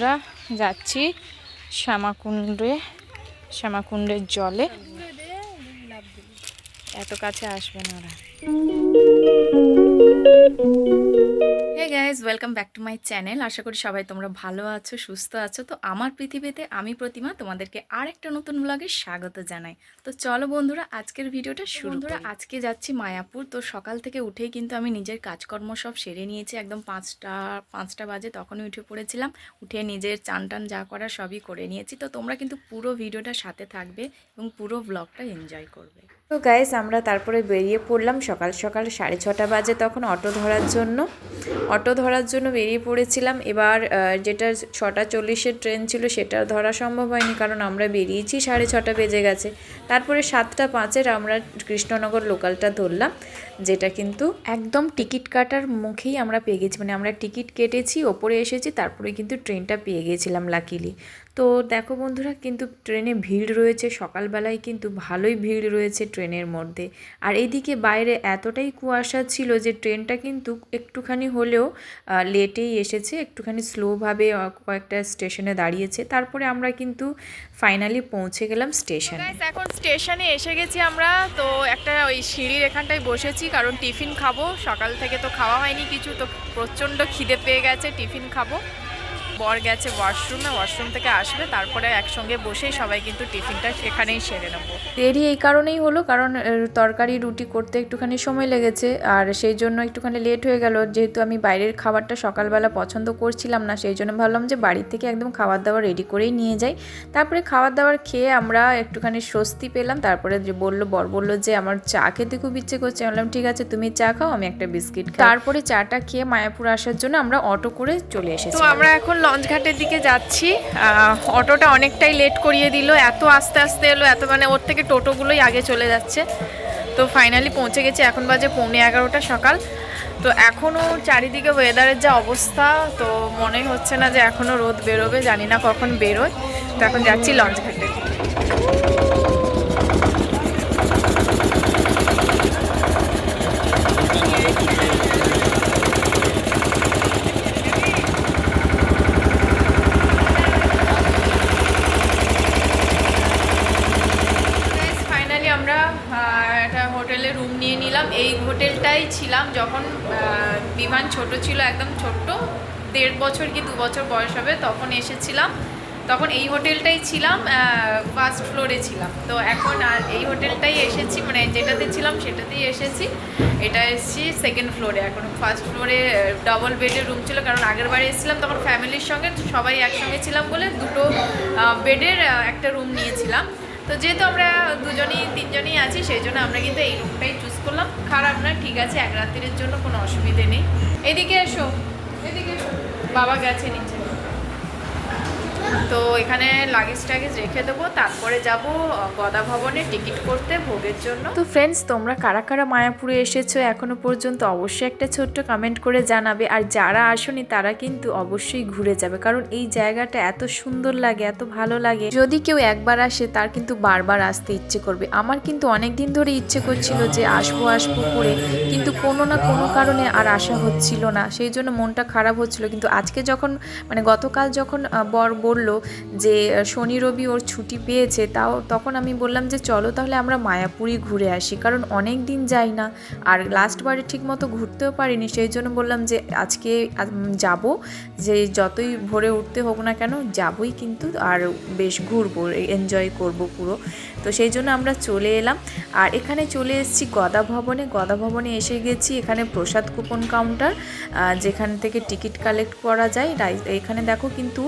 বন্ধুরা যাচ্ছি শ্যামাকুণ্ডে শ্যামাকুণ্ডের জলে। এত কাছে আসবে না ওরা। Hey guys welcome back to my channel আশা করি সবাই তোমরা ভালো আছো সুস্থ আছো। তো আমার পৃথিবীতে আমি প্রতিমা তোমাদেরকে আর একটা নতুন ব্লগে স্বাগত জানাই। তো চলো বন্ধুরা আজকের ভিডিওটা শুরু বন্ধুরা আজকে যাচ্ছি মায়াপুর। তো সকাল থেকে উঠেই কিন্তু আমি নিজের কাজকর্ম সব সেরে নিয়েছি। একদম পাঁচটা পাঁচটা বাজে তখনই উঠে পড়েছিলাম। উঠে নিজের চান টান যা করা সবই করে নিয়েছি। তো তোমরা কিন্তু পুরো ভিডিওটা সাথে থাকবে এবং পুরো ব্লগটা এনজয় করবে। তো গাইস আমরা তারপরে বেরিয়ে পড়লাম সকাল সকাল সাড়ে ছটা বাজে তখন অটো ধরার জন্য। অটো ধরার জন্য বেরিয়ে পড়েছিলাম। এবার যেটা ছটা চল্লিশের ট্রেন ছিল সেটা ধরা সম্ভব হয়নি কারণ আমরা বেরিয়েছি সাড়ে ছটা বেজে গেছে। তারপরে সাতটা পাঁচের আমরা কৃষ্ণনগর লোকালটা ধরলাম, যেটা কিন্তু একদম টিকিট কাটার মুখেই আমরা পেয়ে গেছি। মানে আমরা টিকিট কেটেছি, ওপরে এসেছি, তারপরে কিন্তু ট্রেনটা পেয়ে গিয়েছিলাম লাকিলি তো দেখো বন্ধুরা, কিন্তু ট্রেনে ভিড় রয়েছে, সকালবেলায় কিন্তু ভালোই ভিড় রয়েছে ট্রেনের মধ্যে। আর এদিকে বাইরে এতটাই কুয়াশা ছিল যে ট্রেনটা কিন্তু একটুখানি হলেও লেটেই এসেছে, একটুখানি স্লোভাবে কয়েকটা স্টেশনে দাঁড়িয়েছে। তারপরে আমরা কিন্তু ফাইনালি পৌঁছে গেলাম স্টেশনে। এখন স্টেশনে এসে গেছি আমরা। তো একটা ওই সিঁড়ির এখানটায় বসেছি, কারণ টিফিন খাব। সকাল থেকে তো খাওয়া হয়নি কিছু, তো প্রচণ্ড খিদে পেয়ে গেছে, টিফিন খাব। বর গেছে ওয়াশরুমে ওয়াশরুম থেকে আসবে তারপরে একসঙ্গে বসেই সবাই কিন্তু টিফিনটা এখানেই সেরে নেব। দেরি এই কারণেই হলো কারণ তরকারি রুটি করতে একটুখানি সময় লেগেছে আর সেই জন্য একটুখানি লেট হয়ে গেল। যেহেতু আমি বাইরের খাবারটা সকালবেলা পছন্দ করছিলাম না সেই জন্য ভাবলাম যে বাড়ি থেকে একদম খাবার দাবার রেডি করেই নিয়ে যাই। তারপরে খাবার দাবার খেয়ে আমরা একটুখানি স্বস্তি পেলাম তারপরে যে বলল বর বলল যে আমার চা খেতে খুব ইচ্ছে করছে। বললাম ঠিক আছে তুমি চা খাও আমি একটা বিস্কিট খাই। তারপরে চাটা খেয়ে মায়াপুর আসার জন্য আমরা অটো করে চলে এসেছি তো আমরা এখন লঞ্চ ঘাটের দিকে যাচ্ছি। অটোটা অনেকটাই লেট করিয়ে দিল। এত আস্তে আস্তে এলো, এত মানে ওর থেকে টোটোগুলোই আগে চলে যাচ্ছে। তো ফাইনালি পৌঁছে গেছি, এখন বাজে পৌনে এগারোটা সকাল। তো এখনও চারিদিকে ওয়েদারের যা অবস্থা, তো মনে হচ্ছে না যে এখনও রোদ বেরোবে, জানি না কখন বেরোয়। তো এখন যাচ্ছি লঞ্চ ঘাটে ফাইনালি আমরা আহ, একটা হোটেলে রুম নিয়ে নিলাম এই ছিলাম যখন বিমান ছোট ছিল, একদম ছোট্ট, দেড় বছর কি দু বছর বয়স হবে, তখন এসেছিলাম। তখন এই হোটেলটাই ছিলাম ফার্স্ট ফ্লোরে ছিলাম। তো এখন আর এই হোটেলটাই এসেছি মানে যেটাতে ছিলাম সেটাতেই এসেছি। এটা এসেছি সেকেন্ড ফ্লোরে এখন ফার্স্ট ফ্লোরে ডবল বেডের রুম ছিল, কারণ আগের বারে এসেছিলাম, তখন ফ্যামিলির সঙ্গে সবাই একসঙ্গে ছিলাম বলে দুটো বেডের একটা রুম নিয়েছিলাম। তো যেহেতু আমরা দুজনেই, তিনজনেই আছি, সেই জন্য আমরা কিন্তু এই রুমটাই চুজ করলাম। খারাপ না, ঠিক আছে, এক রাত্রির জন্য কোনো অসুবিধে নেই। এদিকে এসো এদিকে এসো। বাবা গেছে নিচে। তো এখানে লাগেজ টাগেজ রেখে দেবো, তারপরে যাব গদা ভবনে টিকিট করতে ভোগের জন্য। তো ফ্রেন্ডস তোমরা কারা কারা মায়াপুরে এসেছ এখনও পর্যন্ত অবশ্যই একটা ছোট্ট কমেন্ট করে জানাবে। আর যারা আসোনি, তারা কিন্তু অবশ্যই ঘুরে যাবে। কারণ এই জায়গাটা এত সুন্দর লাগে, এত ভালো লাগে। যদি কেউ একবার আসে, তার কিন্তু বারবার আসতে ইচ্ছে করবে। আমার কিন্তু অনেক দিন ধরে ইচ্ছে করছিল যে আসব আসব করে, কিন্তু কোনো না কোনো কারণে আর আসা হচ্ছিল না। সেই জন্য মনটা খারাপ হচ্ছিল। কিন্তু আজকে যখন মানে গতকাল যখন বর বর বলল যে, শনি রবি ওর ছুটি পেয়েছে, তাও তখন আমি বললাম যে, চলো তাহলে আমরা মায়াপুরি ঘুরে আসি, কারণ অনেক দিন যাই না, আর লাস্টবারে ঠিক মতো ঘুরতেও পারিনি, সেই জন্য বললাম যে, আজকে যাব, যে যতই ভোরে উঠতে হোক না কেন, যাবই কিন্তু, আর বেশ ঘুরবো এনজয় করব পুরো। তো সেই জন্য আমরা চলে এলাম, আর এখানে চলে এসেছি গদা ভবনে গদা ভবনে এসে গেছি এখানে প্রসাদ কুপন কাউন্টার যেখান থেকে টিকিট কালেক্ট করা যায় এখানে দেখো কিন্তু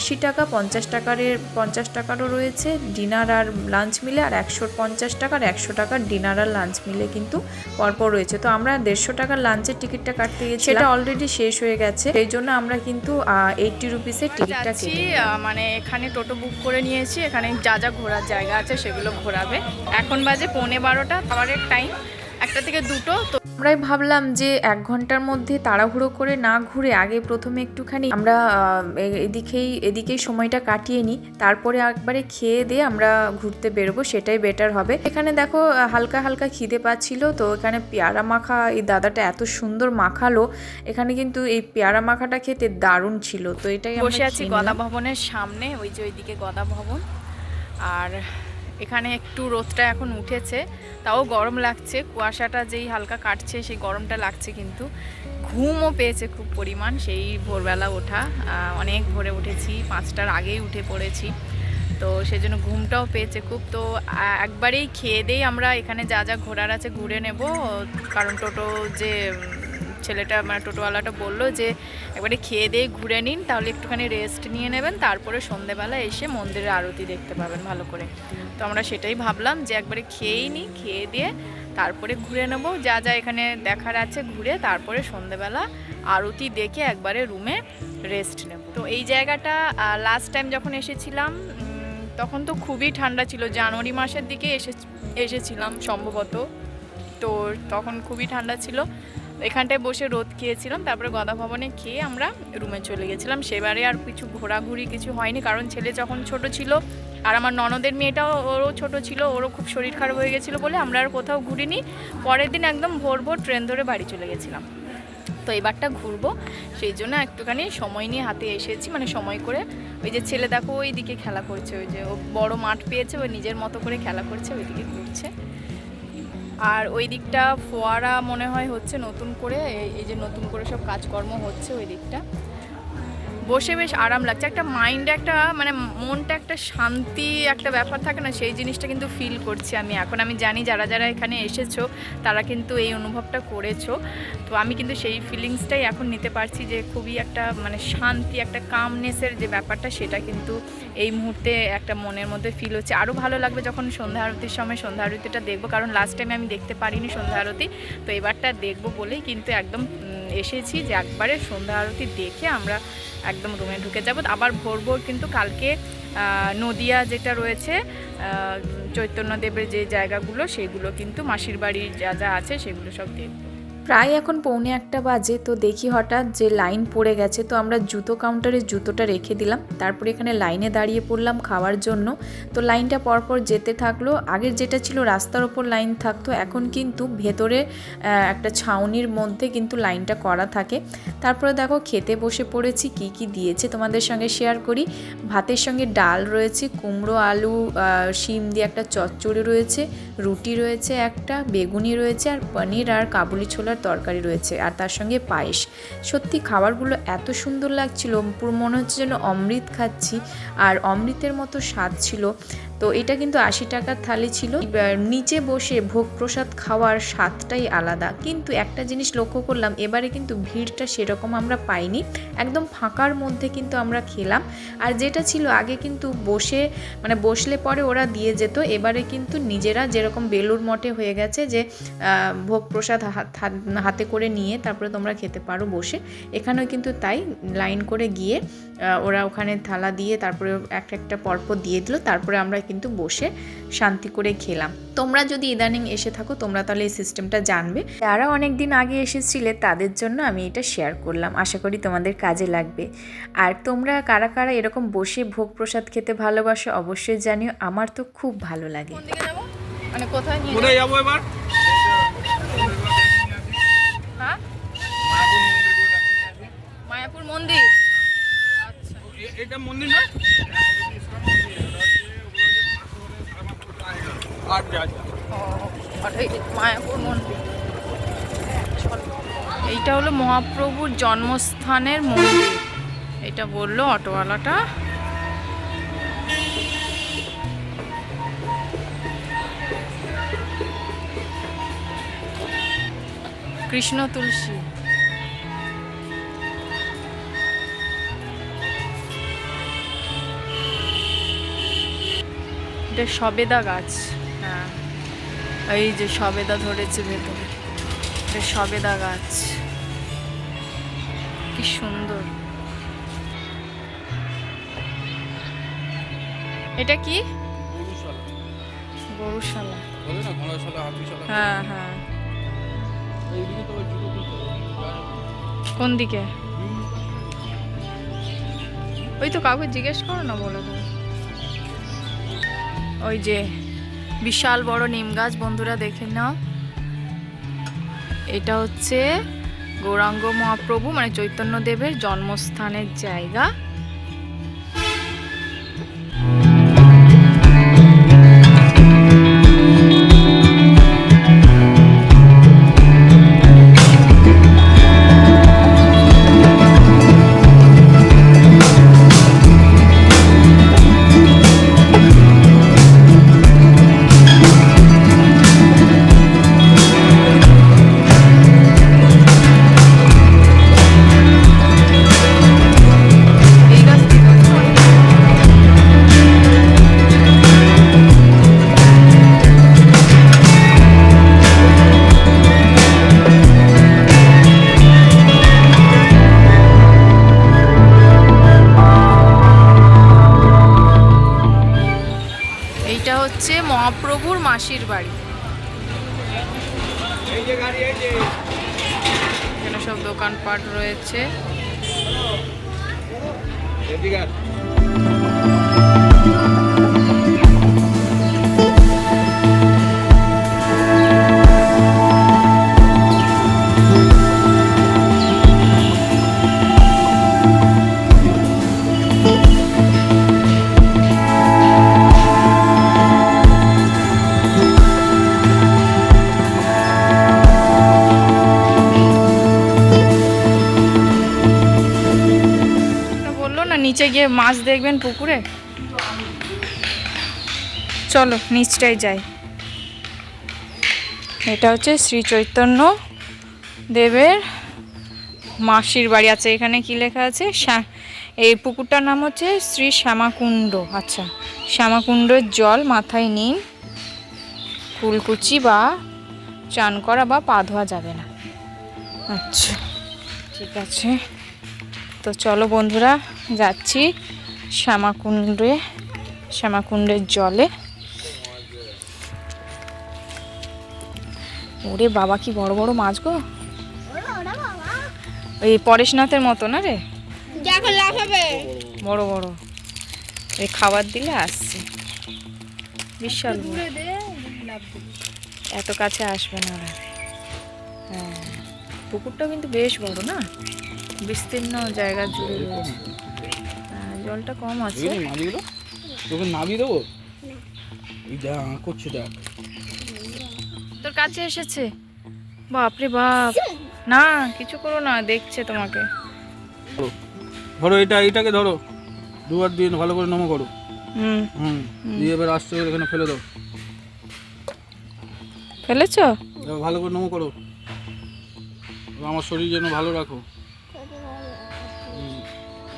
আশি টাকা পঞ্চাশ টাকারের পঞ্চাশ টাকারও রয়েছে। ডিনার আর লাঞ্চ মিলে আর একশো পঞ্চাশ টাকার একশো টাকার ডিনার আর লাঞ্চ মিলে কিন্তু পরপর রয়েছে। তো আমরা দেড়শো টাকার লাঞ্চের টিকিটটা কাটতে গেছি সেটা অলরেডি শেষ হয়ে গেছে। সেই জন্য আমরা কিন্তু এইটটি রুপিসের টিকিটটা কেটে মানে এখানে টোটো বুক করে নিয়েছি। এখানে যা যা ঘোরার জায়গা আছে সেগুলো ঘোরাবে। এখন বাজে পৌনে বারোটা খাবারের টাইম একটা থেকে দুটো তো আমরাই ভাবলাম যে এক ঘণ্টার মধ্যে তাড়াহুড়ো করে না ঘুরে আগে প্রথমে একটুখানি আমরা এদিকেই এদিকেই সময়টা কাটিয়ে নিই। তারপরে একবারে খেয়ে দিয়ে আমরা ঘুরতে বেরোবো সেটাই বেটার হবে। এখানে দেখো হালকা হালকা খিদে পাচ্ছিল তো এখানে পেয়ারা মাখা এই দাদাটা এত সুন্দর মাখালো। এখানে কিন্তু এই পেয়ারা মাখাটা খেতে দারুণ ছিল তো এটাই বসে আছি গদা ভবনের সামনে ওই যে ওইদিকে গদা ভবন আর এখানে একটু রোদটা এখন উঠেছে, তাও গরম লাগছে। কুয়াশাটা যেই হালকা কাটছে, সেই গরমটা লাগছে কিন্তু। ঘুমও পেয়েছে খুব পরিমাণ, সেই ভোরবেলা ওঠা। অনেক ভোরে উঠেছি, পাঁচটার আগেই উঠে পড়েছি। তো সেজন্য ঘুমটাও পেয়েছে খুব। তো একবারেই খেয়ে দেই আমরা, এখানে যা যা ঘোরার আছে ঘুরে নেব। কারণ টোটো যে, ছেলেটা মানে টোটোওয়ালাটা বলল যে, একবারে খেয়ে দিয়ে ঘুরে নিন, তাহলে একটুখানি রেস্ট নিয়ে নেবেন, তারপরে সন্ধেবেলা এসে মন্দিরের আরতি দেখতে পাবেন ভালো করে। তো আমরা সেটাই ভাবলাম যে একবারে খেয়েই নিই, খেয়ে দিয়ে তারপরে ঘুরে নেব। যা যা এখানে দেখার আছে ঘুরে তারপরে সন্ধেবেলা আরতি দেখে একবারে রুমে রেস্ট নেব। তো এই জায়গাটা লাস্ট টাইম যখন এসেছিলাম তখন তো খুবই ঠান্ডা ছিল। জানুয়ারি মাসের দিকে এসে এসেছিলাম সম্ভবত। তো তখন খুবই ঠান্ডা ছিল। এখানটায় বসে রোদ খেয়েছিলাম, তারপরে গদা ভবনে খেয়ে আমরা রুমে চলে গেছিলাম। সেবারে আর কিছু ঘোরাঘুরি কিছু হয়নি, কারণ ছেলে যখন ছোট ছিল আর আমার ননদের মেয়েটাও ওরও ছোট ছিল, ওরও খুব শরীর খারাপ হয়ে গেছিল বলে আমরা আর কোথাও ঘুরিনি। পরের দিন একদম ভোর ভোর ট্রেন ধরে বাড়ি চলে গেছিলাম। তো এবারটা ঘুরবো, সেই জন্য একটুখানি সময় নিয়ে হাতে এসেছি মানে সময় করে ওই যে ছেলে দেখো ওই দিকে খেলা করছে, ওই যে ও বড় মাঠ পেয়েছে ওই নিজের মতো করে খেলা করছে ওই দিকে ঘুরছে। আর ওই দিকটা ফোয়ারা মনে হয় হচ্ছে নতুন করে, এই- যে নতুন করে সব কাজকর্ম হচ্ছে ওই দিকটা। বসে বেশ আরাম লাগছে। একটা মাইন্ডে একটা মানে মনটা একটা শান্তি একটা ব্যাপার থাকে না, সেই জিনিসটা কিন্তু ফিল করছি আমি। এখন আমি জানি যারা যারা এখানে এসেছ, তারা কিন্তু এই অনুভবটা করেছ। তো আমি কিন্তু সেই ফিলিংসটাই এখন নিতে পারছি যে খুবই একটা মানে শান্তি, একটা কামনেসের যে ব্যাপারটা, সেটা কিন্তু এই মুহূর্তে একটা মনের মধ্যে ফিল হচ্ছে। আরও ভালো লাগবে যখন সন্ধ্যা আরতির সময় সন্ধ্যা আরতিটা দেখব, কারণ লাস্ট টাইমে আমি দেখতে পারিনি সন্ধ্যা আরতি। তো এবারটা দেখব বলেই কিন্তু একদম এসেছি যে একবারে সন্ধ্যা আরতি দেখে আমরা একদম রুমে ঢুকে যাব। আবার ভোর ভোর কিন্তু কালকে নদিয়া যেটা রয়েছে চৈতন্যদেবের যে জায়গাগুলো, সেগুলো কিন্তু মাসির বাড়ির যা যা আছে, সেগুলো সব দেখব। প্রায় এখন পৌনে একটা বাজে, তো দেখি হঠাৎ যে লাইন পড়ে গেছে, তো আমরা জুতো কাউন্টারে জুতোটা রেখে দিলাম। তারপরে এখানে লাইনে দাঁড়িয়ে পড়লাম খাওয়ার জন্য। তো লাইনটা পরপর যেতে থাকল। আগের যেটা ছিল রাস্তার ওপর লাইন থাকতো, এখন কিন্তু ভেতরে একটা ছাউনির মধ্যে কিন্তু লাইনটা করা থাকে। তারপরে দেখো খেতে বসে পড়েছি, কি কি দিয়েছে তোমাদের সঙ্গে শেয়ার করি। ভাতের সঙ্গে ডাল রয়েছে, কুমড়ো, আলু শিম দিয়ে একটা চচ্চড়ি রয়েছে, রুটি রয়েছে একটা, বেগুনি রয়েছে, আর পনির আর কাবুলি ছোলার তরকারি রয়েছে আর তার সঙ্গে পায়েস। সত্যি খাবারগুলো এত সুন্দর লাগছিল, পুরো মনে হচ্ছে যেন অমৃত খাচ্ছি। আর অমৃতের মতো স্বাদ ছিল। তো এটা কিন্তু আশি টাকার থালি ছিল। নিচে বসে ভোগ প্রসাদ খাওয়ার স্বাদটাই আলাদা। কিন্তু একটা জিনিস লক্ষ্য করলাম, এবারে কিন্তু ভিড়টা সেরকম আমরা পাইনি। একদম ফাঁকার মধ্যে কিন্তু আমরা খেলাম। আর যেটা ছিল, আগে কিন্তু বসে মানে বসলে পরে ওরা দিয়ে যেত। এবারে কিন্তু নিজেরা যেরকম বেলুর মঠে হয়ে গেছে যে ভোগ প্রসাদ হাতে করে নিয়ে তারপরে তোমরা খেতে পারো বসে। এখানেও কিন্তু তাই, লাইন করে গিয়ে ওরা ওখানে থালা দিয়ে তারপরে একটা একটা পরপর দিয়ে দিল। তারপরে আমরা কিন্তু বসে শান্তি করে খেলাম। তোমরা যদি ইদানিং এসে থাকো তোমরা তাহলে এই সিস্টেমটা জানবে। যারা অনেক দিন আগে এসেছিলে তাদের জন্য আমি এটা শেয়ার করলাম। আশা করি তোমাদের কাজে লাগবে। আর তোমরা কারা কারা এরকম বসে ভোগ প্রসাদ খেতে ভালোবাসো অবশ্যই জানিও। আমার তো খুব ভালো লাগে। কোন দিকে যাব? মানে কোথায় নিয়ে যাব? এবার? হ্যাঁ? মায়াপুর মন্দির। আচ্ছা। এটা মন্দির না মায়াপুর মন্দির। এইটা হলো মহাপ্রভুর জন্মস্থানের মন্দির। এটা বলল অটোওয়ালাটা। কৃষ্ণ তুলসী। এটা সবেদা গাছ। এই যে সবেদা ধরেছে ভেতরে। এটা সবেদা গাছ। কি সুন্দর। এটা কি? গরুশালা। হ্যাঁ হ্যাঁ। কোন দিকে ওই তো কাউকে জিজ্ঞেস করো না বলে দেবে ওই যে বিশাল বড় নিম গাছ, বন্ধুরা দেখে নাও। এটা হচ্ছে গৌরাঙ্গ মহাপ্রভু মানে চৈতন্যদেবের জন্মস্থানের জায়গা। এইটা হচ্ছে মহাপ্রভুর মাসির বাড়ি। এখানে সব দোকানপাট রয়েছে। নিচে গিয়ে মাছ দেখবেন পুকুরে? চলো নিচটাই যাই। এটা হচ্ছে শ্রী চৈতন্য দেবের মাসির বাড়ি। আছে এখানে কি লেখা আছে? এই পুকুরটার নাম হচ্ছে শ্রী শ্যামাকুণ্ড। আচ্ছা শ্যামাকুণ্ডের জল মাথায় নিন। ফুলকুচি বা চান করা বা পা ধোয়া যাবে না। আচ্ছা ঠিক আছে। তো চলো বন্ধুরা যাচ্ছি শ্যামাকুণ্ডে শ্যামাকুণ্ডের জলে। ওরে বাবা কি বড় বড় মাছ গো। ওই পরেশনাথের মতো না রে? বড় বড়। এই খাবার দিলে আসছে। বিশাল এত কাছে আসবে না হ্যাঁ পুকুরটা কিন্তু বেশ বড় না? বিস্তীর্ণ জায়গা জুড়ে রয়েছে। জলটা কম আছে। মাছগুলো তোকে নামিয়ে দেবো? যা করছে দেখ। তোর কাছে এসেছে? বাপরে বাপ। না কিছু করো না দেখছে তোমাকে। ধরো এটা এইটাকে ধরো। দুবার দিয়ে ভালো করে নমো করো। হুম। হুম দিয়ে এবার আস্তে করে এখানে ফেলে দাও। ফেলেছো? ভালো করে নমো করো। আমার শরীর যেন ভালো রাখো।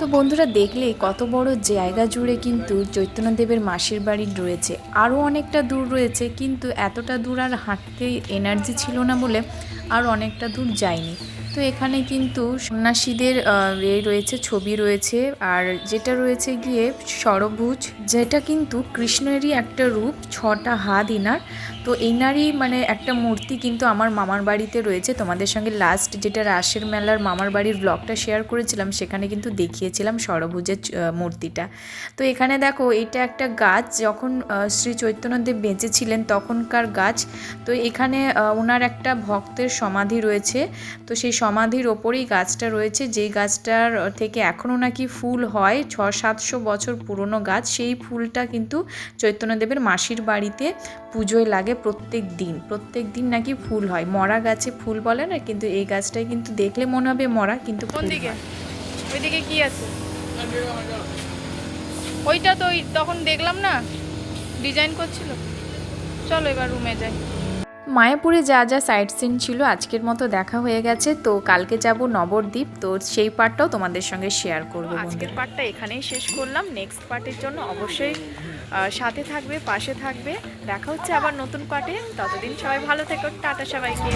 তো বন্ধুরা দেখলে কত বড় জায়গা জুড়ে কিন্তু চৈতন্যদেবের মাসির বাড়ি রয়েছে। আরও অনেকটা দূর রয়েছে, কিন্তু এতটা দূর আর হাঁটতে এনার্জি ছিল না বলে আর অনেকটা দূর যায়নি। তো এখানে কিন্তু সন্ন্যাসীদের এ রয়েছে, ছবি রয়েছে আর যেটা রয়েছে গিয়ে সরভুজ যেটা কিন্তু কৃষ্ণেরই একটা রূপ, ছটা হাত ইনার। তো এনারই মানে একটা মূর্তি কিন্তু আমার মামার বাড়িতে রয়েছে। তোমাদের সঙ্গে লাস্ট যেটা রাসের মেলার মামার বাড়ির ব্লগটা শেয়ার করেছিলাম, সেখানে কিন্তু দেখিয়েছিলাম সরভুজের মূর্তিটা। তো এখানে দেখো, এটা একটা গাছ, যখন শ্রী চৈতন্যদেব বেঁচে ছিলেন তখনকার গাছ। তো এখানে ওনার একটা ভক্তের সমাধি রয়েছে। তো সেই সমাধির ওপরেই গাছটা রয়েছে। যেই গাছটার থেকে এখনও নাকি ফুল হয় ছ সাতশো বছর পুরনো গাছ, সেই ফুলটা কিন্তু চৈতন্যদেবের মাসির বাড়িতে পুজোয় লাগে। প্রত্যেক দিন প্রত্যেক দিন নাকি ফুল হয়। মরা গাছে ফুল বলে না কিন্তু এই গাছটাই কিন্তু দেখলে মনে হবে মরা কিন্তু কোন দিকে। ওইদিকে কি আছে? ওইটা তো তখন দেখলাম না ডিজাইন করছিল। চলো এবার রুমে যাই। মায়াপুরে যা যা সাইট সিন ছিল আজকের মতো দেখা হয়ে গেছে। তো কালকে যাব নবদ্বীপ তো সেই পার্টটাও তোমাদের সঙ্গে শেয়ার করব আজকের পার্টটা এখানেই শেষ করলাম। নেক্সট পার্টের জন্য অবশ্যই সাথে থাকবে, পাশে থাকবে। দেখা হচ্ছে আবার নতুন পাটে ততদিন সবাই ভালো থেকো। টাটা সবাইকে.